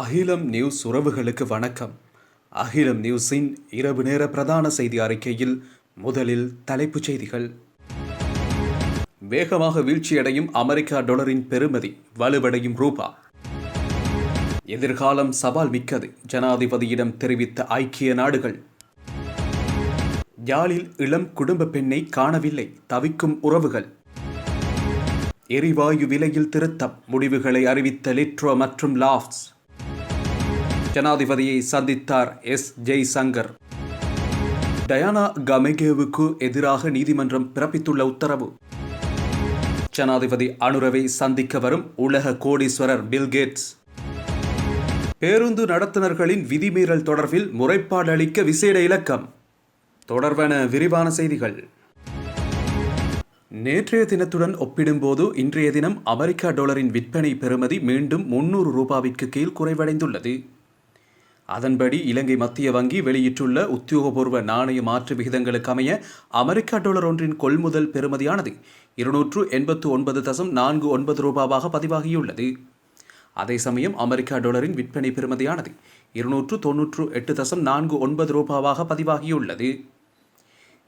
அகிலம் நியூஸ் உறவுகளுக்கு வணக்கம். அகிலம் நியூஸின் இரவு நேர பிரதான செய்தி அறிக்கையில் முதலில் தலைப்புச் செய்திகள். வேகமாக வீழ்ச்சியடையும் அமெரிக்கா டாலரின் பெறுமதி வலுவடையும் ரூபா. எதிர்காலம் சவால் மிக்கது ஜனாதிபதியிடம் தெரிவித்த ஐக்கிய நாடுகள். யாழில் இளம் குடும்ப பெண்ணை காணவில்லை தவிக்கும் உறவுகள். எரிவாயு விலையில் திருத்தம் முடிவுகளை அறிவித்த லிட்ரோ மற்றும் லாப்ஸ் ஜனாதிபதியை சந்தித்தார் எஸ். ஜெய்சங்கர். டயானா கமெகேவுக்கு எதிராக நீதிமன்றம் பிறப்பித்துள்ள உத்தரவு. ஜனாதிபதி அனுரவை சந்திக்க வரும் உலக கோடீஸ்வரர் பில்கேட்ஸ் பேருந்து நடத்துனர்களின் விதிமீறல் தொடர்பில் முறைப்பாடு அளிக்க விசேட இலக்கம். தொடர்பான விரிவான செய்திகள். நேற்றைய தினத்துடன் ஒப்பிடும்போது இன்றைய தினம் அமெரிக்கா டாலரின் விற்பனை பெறுமதி மீண்டும் முன்னூறு ரூபாவிற்கு கீழ் குறைவடைந்துள்ளது. அதன்படி இலங்கை மத்திய வங்கி வெளியிட்டுள்ள உத்தியோகபூர்வ நாணய மாற்று விகிதங்களுக்கு அமைய அமெரிக்கா டாலர் ஒன்றின் கொள்முதல் பெறுமதியானது இருநூற்று எண்பத்து ஒன்பது தசம் நான்கு ஒன்பது ரூபாவாக பதிவாகியுள்ளது. அதே சமயம் அமெரிக்கா டாலரின் விற்பனை பெறுமதியானது இருநூற்று தொன்னூற்று எட்டு தசம் நான்கு ஒன்பது ரூபாவாக பதிவாகியுள்ளது.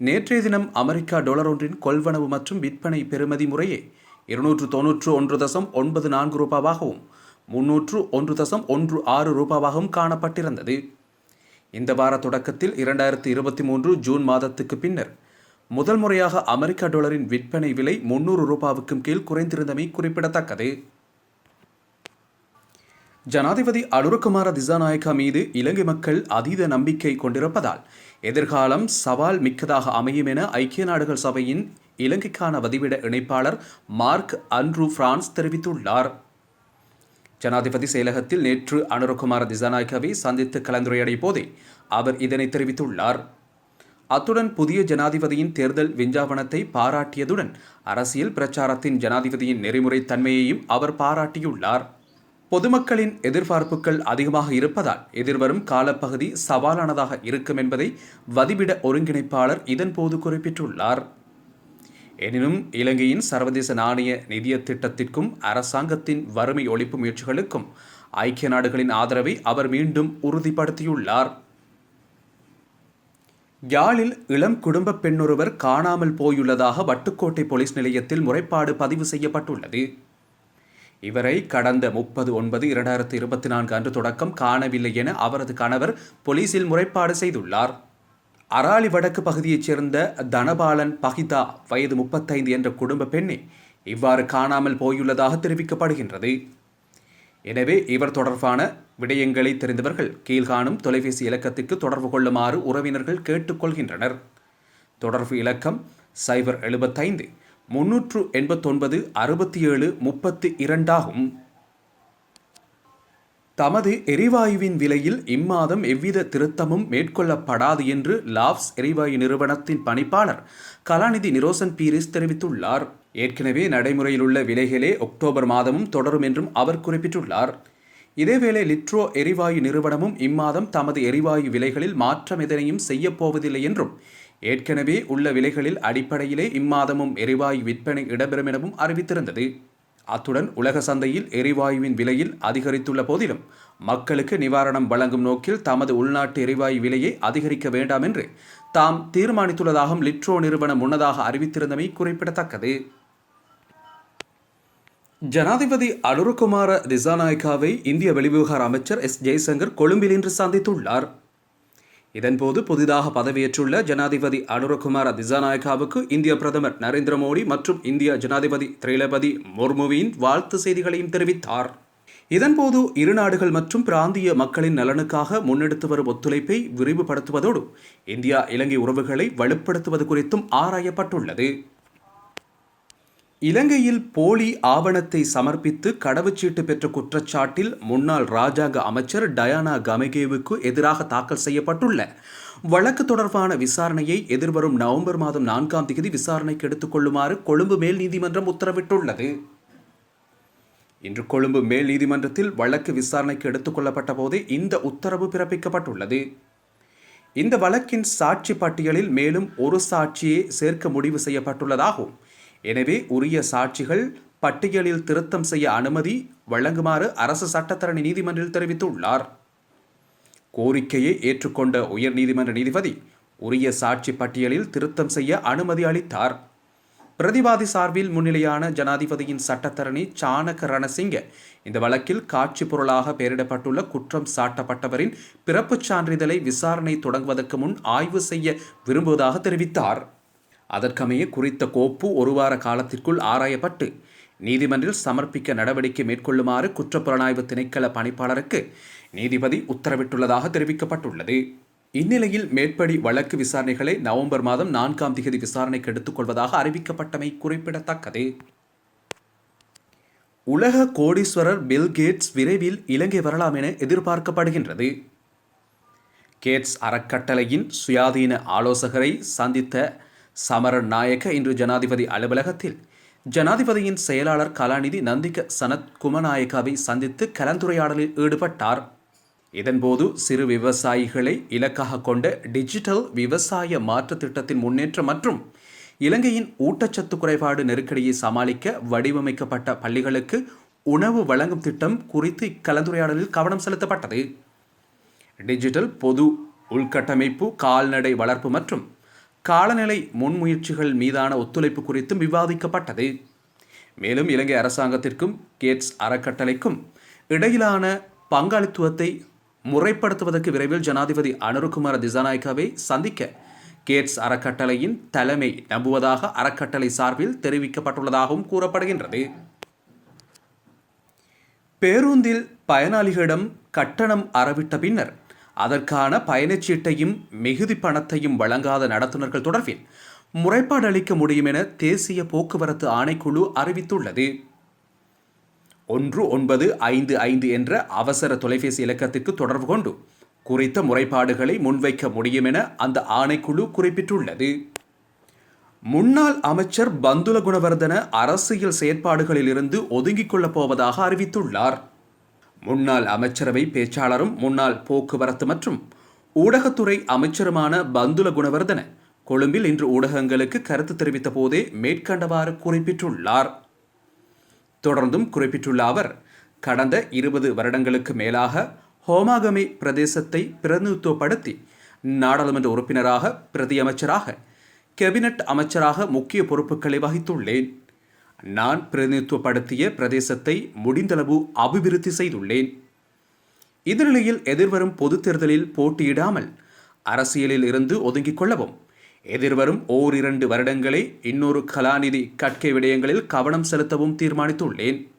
நேற்றைய தினம் அமெரிக்கா டாலர் ஒன்றின் கொள்வனவு மற்றும் விற்பனை பெறுமதி முறையே இருநூற்று தொன்னூற்று ஒன்று தசம் ஒன்பது நான்கு ரூபாவாகவும் முன்னூற்று ஒன்று தசம் ஒன்று ஆறு ரூபாவாகவும் காணப்பட்டிருந்தது. இந்த வார தொடக்கத்தில் இரண்டாயிரத்தி இருபத்தி மூன்று ஜூன் மாதத்துக்கு பின்னர் முதல் முறையாக அமெரிக்க டாலரின் விற்பனை விலை முன்னூறு ரூபாவுக்கும் கீழ் குறைந்திருந்தமை குறிப்பிடத்தக்கது. ஜனாதிபதி அனுரகுமார திசாநாயக்கா மீது இலங்கை மக்கள் அதீத நம்பிக்கை கொண்டிருப்பதால் எதிர்காலம் சவால் மிக்கதாக அமையும் என ஐக்கிய நாடுகள் சபையின் இலங்கைக்கான வதிவிட இணைப்பாளர் மார்க் அன்ரூ பிரான்ஸ் தெரிவித்துள்ளார். ஜனாதிபதி செயலகத்தில் நேற்று அனுரகுமார திசாநாயகவை சந்தித்து கலந்துரையாடிய போதே அவர் இதனை தெரிவித்துள்ளார். அத்துடன் புதிய ஜனாதிபதியின் தேர்தல் விஞ்ஞாபனத்தை பாராட்டியதுடன் அரசியல் பிரச்சாரத்தின் ஜனாதிபதியின் நெறிமுறை தன்மையையும் அவர் பாராட்டியுள்ளார். பொதுமக்களின் எதிர்பார்ப்புகள் அதிகமாக இருப்பதால் எதிர்வரும் காலப்பகுதி சவாலானதாக இருக்கும் என்பதை வதிவிட ஒருங்கிணைப்பாளர் இதன்போது குறிப்பிட்டுள்ளார். எனினும் இலங்கையின் சர்வதேச நாணய நிதிய திட்டத்திற்கும் அரசாங்கத்தின் வறுமை ஒழிப்பு முயற்சிகளுக்கும் ஐக்கிய நாடுகளின் ஆதரவை அவர் மீண்டும் உறுதிப்படுத்தியுள்ளார். யாழில் இளம் குடும்ப பெண்ணொருவர் காணாமல் போயுள்ளதாக வட்டுக்கோட்டை போலீஸ் நிலையத்தில் முறைப்பாடு பதிவு செய்யப்பட்டுள்ளது. இவரை கடந்த முப்பது ஒன்பது இரண்டாயிரத்தி இருபத்தி நான்கு அன்று தொடக்கம் காணவில்லை என அவரது கணவர் போலீசில் முறைப்பாடு செய்துள்ளார். அராலி வடக்கு பகுதியைச் சேர்ந்த தனபாலன் பகிதா வயது முப்பத்தைந்து என்ற குடும்ப பெண்ணே இவ்வாறு காணாமல் போயுள்ளதாக தெரிவிக்கப்படுகின்றது. எனவே இவர் தொடர்பான விடயங்களை தெரிந்தவர்கள் கீழ்காணும் தொலைபேசி இலக்கத்துக்கு தொடர்பு கொள்ளுமாறு உறவினர்கள் கேட்டுக்கொள்கின்றனர் தொடர்பு இலக்கம் சைபர் எழுபத்தைந்து முன்னூற்று எண்பத்தொன்பது அறுபத்தி ஏழு முப்பத்தி இரண்டாகும். தமது எரிவாயுவின் விலையில் இம்மாதம் எவ்வித திருத்தமும் மேற்கொள்ளப்படாது என்று லாப்ஸ் எரிவாயு நிறுவனத்தின் பணிப்பாளர் கலாநிதி நிரோசன் பீரிஸ் தெரிவித்துள்ளார். ஏற்கனவே நடைமுறையில் உள்ள விலைகளே அக்டோபர் மாதமும் தொடரும் என்றும் அவர் குறிப்பிட்டுள்ளார். இதேவேளை லிட்ரோ எரிவாயு நிறுவனமும் இம்மாதம் தமது எரிவாயு விலைகளில் மாற்றம் எதனையும் செய்யப்போவதில்லை என்றும் ஏற்கனவே உள்ள விலைகளில் அடிப்படையிலே இம்மாதமும் எரிவாயு விற்பனை இடம்பெறும் எனவும் அறிவித்திருந்தது. அத்துடன் உலக சந்தையில் எரிவாயுவின் விலையில் அதிகரித்துள்ள போதிலும் மக்களுக்கு நிவாரணம் வழங்கும் நோக்கில் தமது உள்நாட்டு எரிவாயு விலையை அதிகரிக்க வேண்டாம் என்று தாம் தீர்மானித்துள்ளதாகவும் லிட்ரோ நிறுவனம் முன்னதாக அறிவித்திருந்தமை குறிப்பிடத்தக்கது. ஜனாதிபதி அனுருகுமார திசாநாயக்காவை இந்திய வெளிவிவகார அமைச்சர் எஸ் ஜெய்சங்கர் கொழும்பில் இன்று சந்தித்துள்ளார். இதன்போது புதிதாக பதவியேற்றுள்ள ஜனாதிபதி அனுரகுமார திசாநாயக்காவுக்கு இந்திய பிரதமர் நரேந்திர மோடி மற்றும் இந்திய ஜனாதிபதி திரைலபதி முர்முவின் வாழ்த்து செய்திகளையும் தெரிவித்தார். இதன்போது இரு நாடுகள் மற்றும் பிராந்திய மக்களின் நலனுக்காக முன்னெடுத்து வரும் ஒத்துழைப்பை விரிவுபடுத்துவதோடு இந்தியா இலங்கை உறவுகளை வலுப்படுத்துவது குறித்தும் ஆராயப்பட்டுள்ளது. இலங்கையில் போலி ஆவணத்தை சமர்ப்பித்து கடவுச்சீட்டு பெற்ற குற்றச்சாட்டில் முன்னாள் ராஜாங்க அமைச்சர் டயானா கமெகேவுக்கு எதிராக தாக்கல் செய்யப்பட்டுள்ள வழக்கு தொடர்பான விசாரணையை எதிர்வரும் நவம்பர் மாதம் நான்காம் தேதி விசாரணைக்கு எடுத்துக்கொள்ளுமாறு கொழும்பு மேல் நீதிமன்றம் உத்தரவிட்டுள்ளது. இன்று கொழும்பு மேல் நீதிமன்றத்தில் வழக்கு விசாரணைக்கு எடுத்துக்கொள்ளப்பட்ட போதே இந்த உத்தரவு பிறப்பிக்கப்பட்டுள்ளது. இந்த வழக்கின் சாட்சி பட்டியலில் மேலும் ஒரு சாட்சியை சேர்க்க முடிவு செய்யப்பட்டுள்ளதாகும். எனவே உரிய சாட்சிகள் பட்டியலில் திருத்தம் செய்ய அனுமதி வழங்குமாறு அரசு சட்டத்தரணி நீதிமன்றில் தெரிவித்துள்ளார். கோரிக்கையை ஏற்றுக்கொண்ட உயர்நீதிமன்ற நீதிபதி உரிய சாட்சி பட்டியலில் திருத்தம் செய்ய அனுமதி அளித்தார். பிரதிவாதி சார்பில் முன்னிலையான ஜனாதிபதியின் சட்டத்தரணி சாணக ரணசிங்க இந்த வழக்கில் காட்சி பொருளாக பெயரிடப்பட்டுள்ள குற்றம் சாட்டப்பட்டவரின் பிறப்புச் சான்றிதழை விசாரணை தொடங்குவதற்கு முன் ஆய்வு செய்ய விரும்புவதாக தெரிவித்தார். அதற்கமைய குறித்த கோப்பு ஒரு வார காலத்திற்குள் ஆராயப்பட்டு நீதிமன்றில் சமர்ப்பிக்க நடவடிக்கை மேற்கொள்ளுமாறு குற்றப்புலனாய்வு திணைக்கள பணிப்பாளருக்கு நீதிபதி உத்தரவிட்டுள்ளதாக தெரிவிக்கப்பட்டுள்ளது. இந்நிலையில் மேற்படி வழக்கு விசாரணைகளை நவம்பர் மாதம் நான்காம் திகதி விசாரணைக்கு எடுத்துக்கொள்வதாக அறிவிக்கப்பட்டமை குறிப்பிடத்தக்கது. உலக கோடீஸ்வரர் பில் கேட்ஸ் விரைவில் இலங்கை வரலாம் என எதிர்பார்க்கப்படுகின்றது. கேட்ஸ் அறக்கட்டளையின் சுயாதீன ஆலோசகரை சந்தித்த சமரன் நாயக்க இன்று ஜனாதிபதி அலுவலகத்தில் ஜனாதிபதியின் செயலாளர் கலாநிதி நந்திக சனத் குமநாயக்காவை சந்தித்து கலந்துரையாடலில் ஈடுபட்டார். இதன்போது சிறு விவசாயிகளை இலக்காக கொண்ட டிஜிட்டல் விவசாய மாற்று திட்டத்தின் முன்னேற்றம் மற்றும் இலங்கையின் ஊட்டச்சத்து குறைபாடு நெருக்கடியை சமாளிக்க வடிவமைக்கப்பட்ட பள்ளிகளுக்கு உணவு வழங்கும் திட்டம் குறித்து இக்கலந்துரையாடலில் கவனம் செலுத்தப்பட்டது. டிஜிட்டல் பொது உள்கட்டமைப்பு கால்நடை வளர்ப்பு மற்றும் காலநிலை முன்முயற்சிகள் மீதான ஒத்துழைப்பு குறித்தும் விவாதிக்கப்பட்டது. மேலும் இலங்கை அரசாங்கத்திற்கும் கேட்ஸ் அறக்கட்டளைக்கும் இடையிலான பங்காளித்துவத்தை முறைப்படுத்துவதற்கு விரைவில் ஜனாதிபதி அனுருகுமார திசாநாயக்காவை சந்திக்க கேட்ஸ் அறக்கட்டளையின் தலைமை நம்புவதாக அறக்கட்டளை சார்பில் தெரிவிக்கப்பட்டுள்ளதாகவும் கூறப்படுகின்றது. பேருந்தில் பயனாளிகளிடம் கட்டணம் அறவிட்ட பின்னர் அதற்கான பயணச்சீட்டையும் மிகுதி பணத்தையும் வழங்காத நடத்துனர்கள் தொடர்பில் முறைப்பாடு அளிக்க முடியும் என தேசிய போக்குவரத்து ஆணைக்குழு அறிவித்துள்ளது. ஒன்று ஒன்பது ஐந்து ஐந்து என்ற அவசர தொலைபேசி இலக்கத்திற்கு தொடர்பு கொண்டு குறித்த முறைப்பாடுகளை முன்வைக்க முடியும் என அந்த ஆணைக்குழு குறிப்பிட்டுள்ளது. முன்னாள் அமைச்சர் பந்துல குணவர்தன அரசியல் செயற்பாடுகளில் இருந்து ஒதுங்கிக் கொள்ளப் போவதாக அறிவித்துள்ளார். முன்னாள் அமைச்சரவை பேச்சாளரும் முன்னாள் போக்குவரத்து மற்றும் ஊடகத்துறை அமைச்சருமான பந்துல குணவர்தன கொழும்பில் இன்று ஊடகங்களுக்கு கருத்து தெரிவித்த போதே மேற்கண்டவாறு குறிப்பிட்டுள்ளார். தொடர்ந்தும் குறிப்பிட்டுள்ள அவர் கடந்த இருபது வருடங்களுக்கு மேலாக ஹோமாகமி பிரதேசத்தை பிரதிநிதித்துவப்படுத்தி நாடாளுமன்ற உறுப்பினராக பிரதியமைச்சராக கேபினட் அமைச்சராக முக்கிய பொறுப்புகளை வகித்துள்ளேன். நான் பிரதிநிதித்துவப்படுத்திய பிரதேசத்தை முடிந்தளவு அபிவிருத்தி செய்துள்ளேன். இந்நிலையில் எதிர்வரும் பொதுத் தேர்தலில் போட்டியிடாமல் அரசியலில் இருந்து ஒதுங்கிக் கொள்ளவும் எதிர்வரும் ஓரிரண்டு வருடங்களை இன்னொரு கலாநிதி கற்கை விடயங்களில் கவனம் செலுத்தவும் தீர்மானித்துள்ளேன்.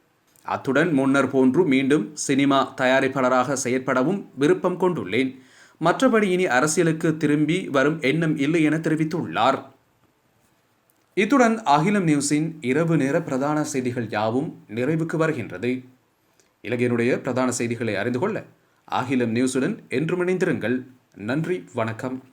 அத்துடன் முன்னர் போன்று மீண்டும் சினிமா தயாரிப்பாளராக செயற்படவும் விருப்பம் கொண்டுள்ளேன். மற்றபடி இனி அரசியலுக்கு திரும்பி வரும் எண்ணம் இல்லை என தெரிவித்துள்ளார். இத்துடன் அகிலம் நியூஸின் இரவு நேர பிரதான செய்திகள் யாவும் நிறைவுக்கு வருகின்றது. இலங்கையினுடைய பிரதான செய்திகளை அறிந்து கொள்ள அகிலம் நியூஸுடன் என்றும் இணைந்திருங்கள். நன்றி வணக்கம்.